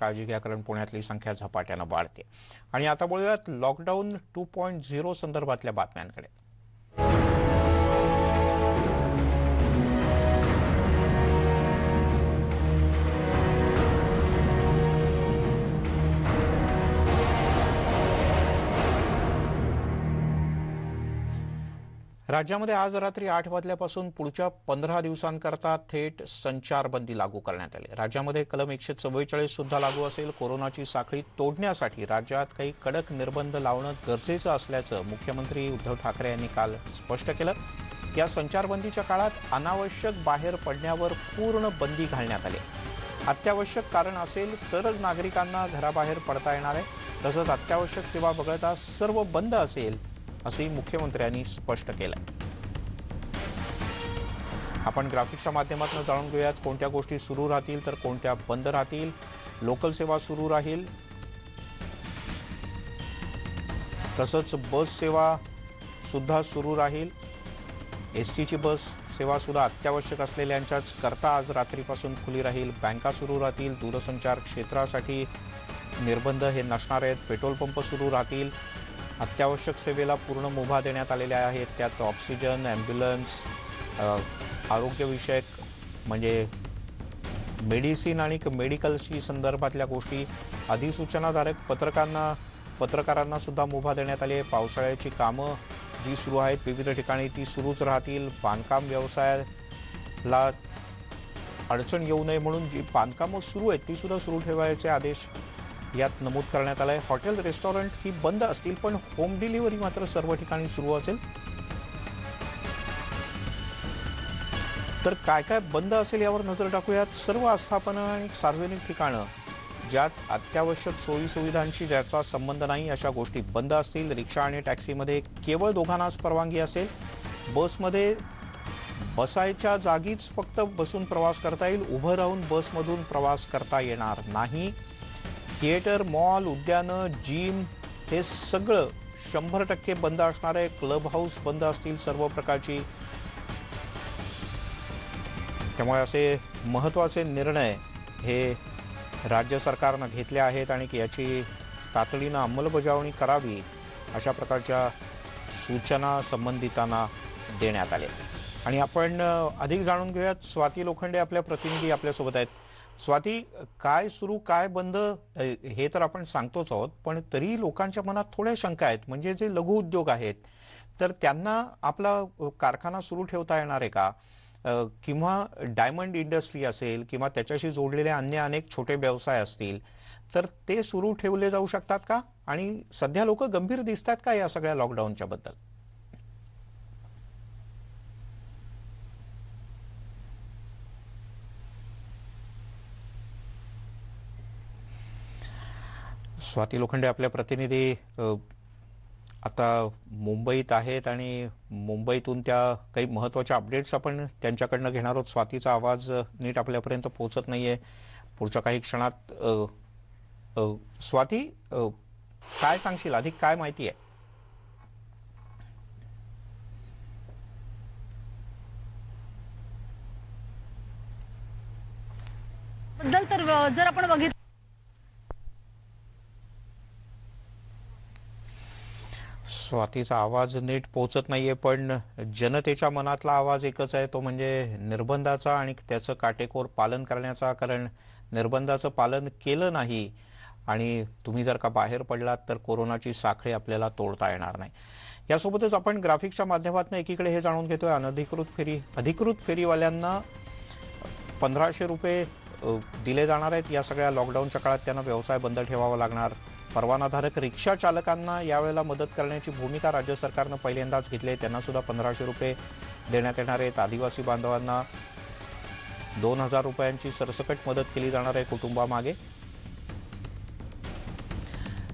काळजी घ्या कारण पुण्यातली संख्या झपाट्यानं वाढते. आणि आता बोलूयात लॉकडाऊन टू पॉईंट झिरो संदर्भातल्या बातम्यांकडे. राज्यामध्ये आज रात्री आठ वाजल्यापासून पुढच्या पंधरा दिवसांकरता थेट संचारबंदी लागू करण्यात आली. राज्यामध्ये कलम एकशे चव्वेचाळीस सुद्धा लागू असेल. कोरोनाची साखळी तोडण्यासाठी राज्यात काही कडक निर्बंध लावणं गरजेचं असल्याचं मुख्यमंत्री उद्धव ठाकरे यांनी काल स्पष्ट केलं. या संचारबंदीच्या काळात अनावश्यक बाहेर पडण्यावर पूर्ण बंदी घालण्यात आली. अत्यावश्यक कारण असेल तरच नागरिकांना घराबाहेर पडता येणार आहे. तसंच अत्यावश्यक सेवा वगळता सर्व बंद असेल असंही मुख्यमंत्र्यांनी स्पष्ट केलंय. आपण ग्राफिक्सच्या माध्यमातून जाणून घेऊयात कोणत्या गोष्टी सुरू राहतील तर कोणत्या बंद राहतील लोकल सेवा सुरू राहील. तसंच बस सेवा सुद्धा सुरू राहील. एस टीची बस सेवा सुद्धा अत्यावश्यक असलेल्यांच्याच करता आज रात्रीपासून खुली राहील. बँका सुरू राहतील दूरसंचार क्षेत्रासाठी निर्बंध हे नसणार आहेत. पेट्रोल पंप सुरू राहतील. अत्यावश्यक सेवेला पूर्ण मुभा देण्यात आलेल्या आहेत. त्यात ऑक्सिजन ॲम्ब्युलन्स आरोग्यविषयक म्हणजे मेडिसिन आणि मेडिकलशी संदर्भातल्या गोष्टी अधिसूचनाधारक पत्रकांना पत्रकारांना सुद्धा मुभा देण्यात आली आहे. पावसाळ्याची कामं जी सुरू आहेत विविध ठिकाणी ती सुरूच राहतील. बांधकाम व्यवसायाला अडचण येऊ नये म्हणून जी बांधकामं सुरू आहेत ती सुद्धा सुरू ठेवायचे आदेश यात नमूद करण्यात आलं आहे हॉटेल रेस्टॉरंट ही बंद असतील पण होम डिलिव्हरी मात्र सर्व ठिकाणी सुरू असेल. तर काय काय बंद असेल यावर नजर टाकूयात. सर्व आस्थापनं आणि सार्वजनिक ठिकाणं ज्यात अत्यावश्यक सोयीसुविधांशी ज्याचा संबंध नाही अशा गोष्टी बंद असतील. रिक्षा आणि टॅक्सीमध्ये केवळ दोघांनाच परवानगी असेल. बसमध्ये बसायच्या जागीच फक्त बसून प्रवास करता येईल. उभं राहून बसमधून प्रवास करता येणार नाही. थिएटर मॉल उद्यानं जिम हे सगळं शंभर टक्के बंद असणार आहे क्लब हाऊस बंद असतील सर्व प्रकारची. त्यामुळे असे महत्त्वाचे निर्णय हे राज्य सरकारनं घेतले आहेत आणि याची तातडीनं अंमलबजावणी करावी अशा प्रकारच्या सूचना संबंधितांना देण्यात आल्या. आणि आपण अधिक जाणून घेऊयात स्वाती लोखंडे आपल्या प्रतिनिधी आपल्यासोबत आहेत. स्वाती काय सुरू काय बंद हे तर आपण सांगतोच आहोत पण तरी लोकांच्या मनात थोड्या शंका आहेत. म्हणजे जे लघु उद्योग आहेत तर त्यांना आपला कारखाना सुरू ठेवता येणार आहे का? किंवा डायमंड इंडस्ट्री असेल किंवा त्याच्याशी जोडलेले अन्य अनेक छोटे व्यवसाय असतील तर ते सुरू ठेवले जाऊ शकतात का? आणि सध्या लोक गंभीर दिसतात का या सगळ्या लॉकडाऊनच्या बद्दल? स्वाती लोखंडे आपल्या प्रतिनिधी आता मुंबईत आहेत आणि मुंबईतून त्या काही महत्त्वाच्या अपडेट्स आपण त्यांच्याकडनं घेणार आहोत. स्वातीचा आवाज नीट आपल्यापर्यंत पोहोचत नाहीये. पुढच्या काही क्षणात अ, अ, स्वाती अ, काय सांगशील? अधिक काय माहिती आहे? बद्दल तर जर आपण बघितलं स्वातीचा आवाज नीट पोहोचत नाहीये पण जनतेच्या मनातला आवाज एकच आहे तो म्हणजे निर्बंधाचा आणि त्याचं काटेकोर पालन करण्याचा कारण निर्बंधाचं पालन केलं नाही आणि तुम्ही जर का बाहेर पडलात तर कोरोनाची साखळी आपल्याला तोडता येणार नाही. यासोबतच आपण ग्राफिक्सच्या माध्यमातून एकीकडे हे जाणून घेतोय अनधिकृत फेरी अधिकृत फेरीवाल्यांना पंधराशे रुपये दिले जाणार आहेत. या सगळ्या लॉकडाऊनच्या काळात त्यांना व्यवसाय बंद ठेवावा लागणार. परवानाधारक रिक्षा चालकांना यावेळेला मदत करण्याची भूमिका राज्य सरकारनं पहिल्यांदाच घेतली आहे. त्यांना सुद्धा पंधराशे रुपये देण्यात येणार आहेत. आदिवासी बांधवांना दोन हजार रुपयांची सरसकट मदत केली जाणार आहे कुटुंबामागे.